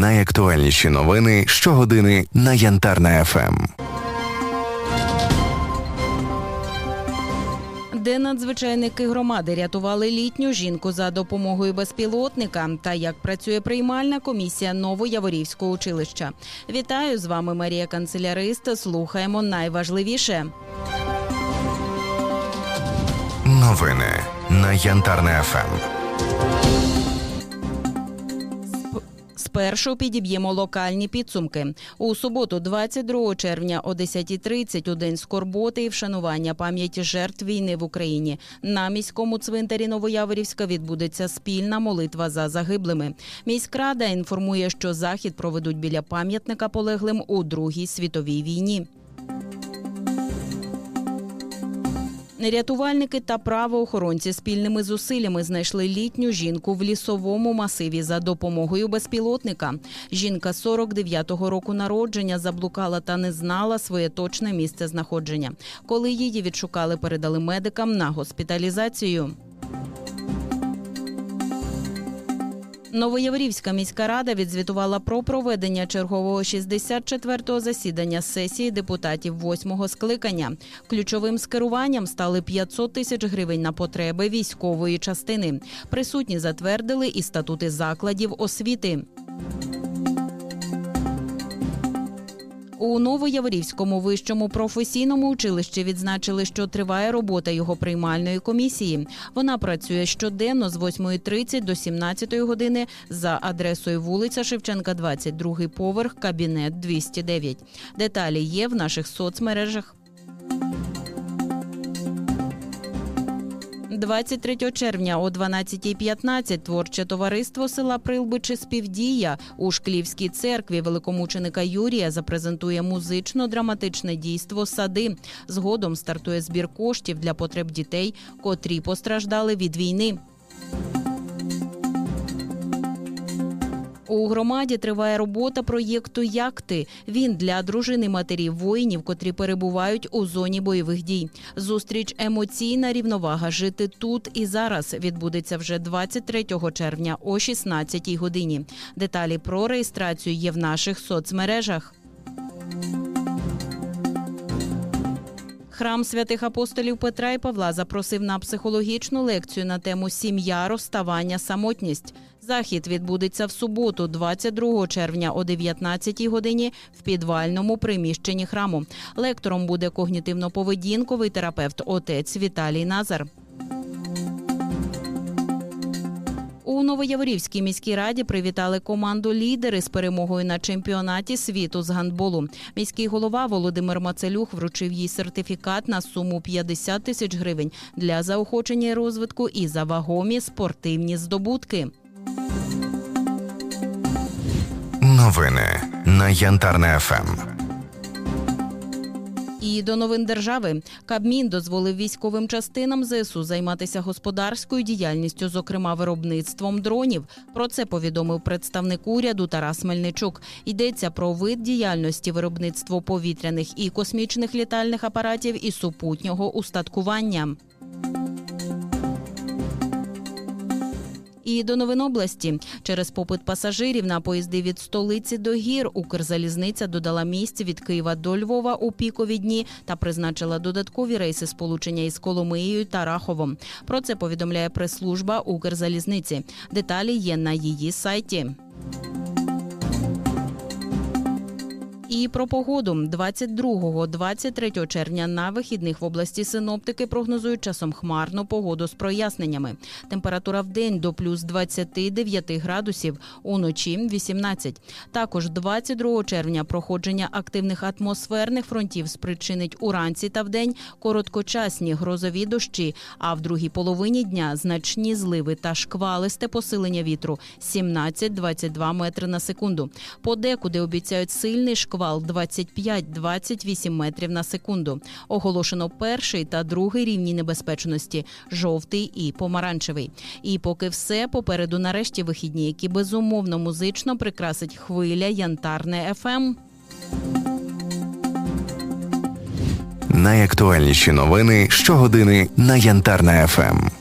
Найактуальніші новини щогодини на Янтарна Ем. ФМ. Де надзвичайники громади рятували літню жінку за допомогою безпілотника та як працює приймальна комісія Новояворівського училища. Вітаю з вами Марія Канцелярист. Слухаємо найважливіше. Новини на Янтарна ФМ. Спершу підіб'ємо локальні підсумки. У суботу, 22 червня о 10.30 у день скорботи і вшанування пам'яті жертв війни в Україні. На міському цвинтарі Новояворівська відбудеться спільна молитва за загиблими. Міськрада інформує, що захід проведуть біля пам'ятника полеглим у Другій світовій війні. Рятувальники та правоохоронці спільними зусиллями знайшли літню жінку в лісовому масиві за допомогою безпілотника. Жінка 49-го року народження заблукала та не знала своє точне місце знаходження. Коли її відшукали, передали медикам на госпіталізацію. Новояворівська міська рада відзвітувала про проведення чергового 64-го засідання сесії депутатів 8-го скликання. Ключовим скеруванням стали 500 тисяч гривень на потреби військової частини. Присутні затвердили і статути закладів освіти. У Новояворівському вищому професійному училищі відзначили, що триває робота його приймальної комісії. Вона працює щоденно з 8.30 до 17 години за адресою вулиця Шевченка, 22 поверх, кабінет 209. Деталі є в наших соцмережах. 23 червня о 12.15 творче товариство села Прилбичі Співдія у Шклівській церкві великомученика Юрія запрезентує музично-драматичне дійство Сади. Згодом стартує збір коштів для потреб дітей, котрі постраждали від війни. У громаді триває робота проєкту Як ти він для дружини матерів воїнів, котрі перебувають у зоні бойових дій. Зустріч емоційна рівновага жити тут і зараз відбудеться вже 23 червня о 16 годині. Деталі про реєстрацію є в наших соцмережах. Храм святих апостолів Петра і Павла запросив на психологічну лекцію на тему Сім'я, розставання, самотність. Захід відбудеться в суботу, 22 червня о 19 годині в підвальному приміщенні храму. Лектором буде когнітивно-поведінковий терапевт отець Віталій Назар. У Новояворівській міській раді привітали команду лідери з перемогою на чемпіонаті світу з гандболу. Міський голова Володимир Мацелюх вручив їй сертифікат на суму 50 тисяч гривень для заохочення і розвитку і за вагомі спортивні здобутки. Новини на Янтарна Ем. ФМ. І до новин держави Кабмін дозволив військовим частинам ЗСУ займатися господарською діяльністю, зокрема виробництвом дронів. Про це повідомив представник уряду Тарас Мельничук. Йдеться про вид діяльності виробництво повітряних і космічних літальних апаратів і супутнього устаткування. І до новин області через попит пасажирів на поїзди від столиці до гір Укрзалізниця додала місць від Києва до Львова у пікові дні та призначила додаткові рейси сполучення із Коломиєю та Раховом. Про це повідомляє прес-служба Укрзалізниці. Деталі є на її сайті. І про погоду 22-23 червня на вихідних в області синоптики прогнозують часом хмарну погоду з проясненнями. Температура в день до плюс 29 градусів, уночі 18. Також 22 червня проходження активних атмосферних фронтів спричинить уранці та вдень короткочасні грозові дощі. А в другій половині дня значні зливи та шквалисте посилення вітру 17-22 метри на секунду. Подекуди обіцяють сильний шквал 25-28 метрів на секунду. Оголошено перший та другий рівні небезпечності жовтий і помаранчевий. І поки все попереду нарешті вихідні, які безумовно музично прикрасить хвиля Янтарне ФМ. Найактуальніші новини щогодини на Янтарна ФМ.